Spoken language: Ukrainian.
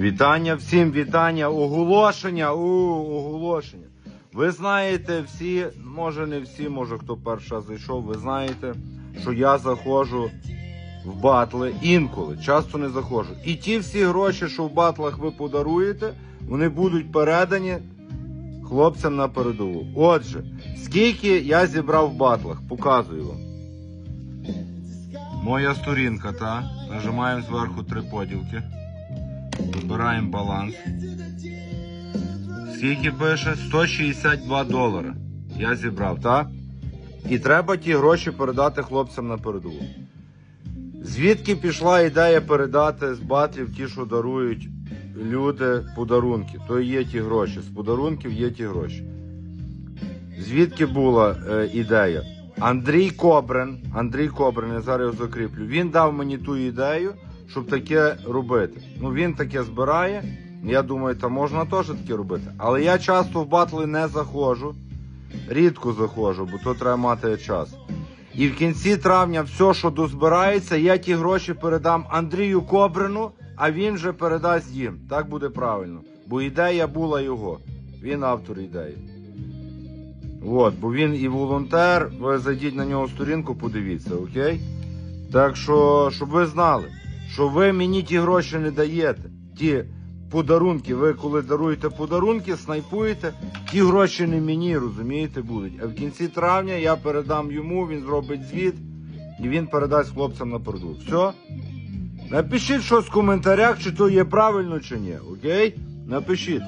Вітання всім, вітання, оголошення, у, оголошення. Ви знаєте всі, може не всі, може хто перший зайшов, ви знаєте, що я заходжу в батли інколи, часто не заходжу. І ті всі гроші, що в батлах ви подаруєте, вони будуть передані хлопцям на передову. Отже, скільки я зібрав в батлах, показую вам. Моя сторінка, та? Нажимаємо зверху три поділки. Вибираємо баланс. Скільки пише? 162 долари. Я зібрав, так? І треба ті гроші передати хлопцям на передову. Звідки пішла ідея передати з батлів ті, що дарують люди подарунки? То є ті гроші. З подарунків є ті гроші. Звідки була е, ідея? Андрій Кобрин, Андрій Кобрин, я зараз його закріплю. Він дав мені ту ідею, щоб таке робити. Ну він таке збирає. Я думаю, та можна теж таке робити. Але я часто в батли не заходжу, рідко заходжу, бо то треба мати час. І в кінці травня все, що дозбирається, я ті гроші передам Андрію Кобрину, а він же передасть їм. Так буде правильно. Бо ідея була його. Він автор ідеї. От, бо він і волонтер, ви зайдіть на нього сторінку, подивіться, окей? Так що, щоб ви знали, що ви мені ті гроші не даєте. Ті подарунки, ви коли даруєте подарунки, снайпуєте, ті гроші не мені, розумієте, будуть. А в кінці травня я передам йому, він зробить звіт і він передасть хлопцям на передову. Все? Напишіть щось в коментарях, чи то є правильно, чи ні, окей? Напишіть.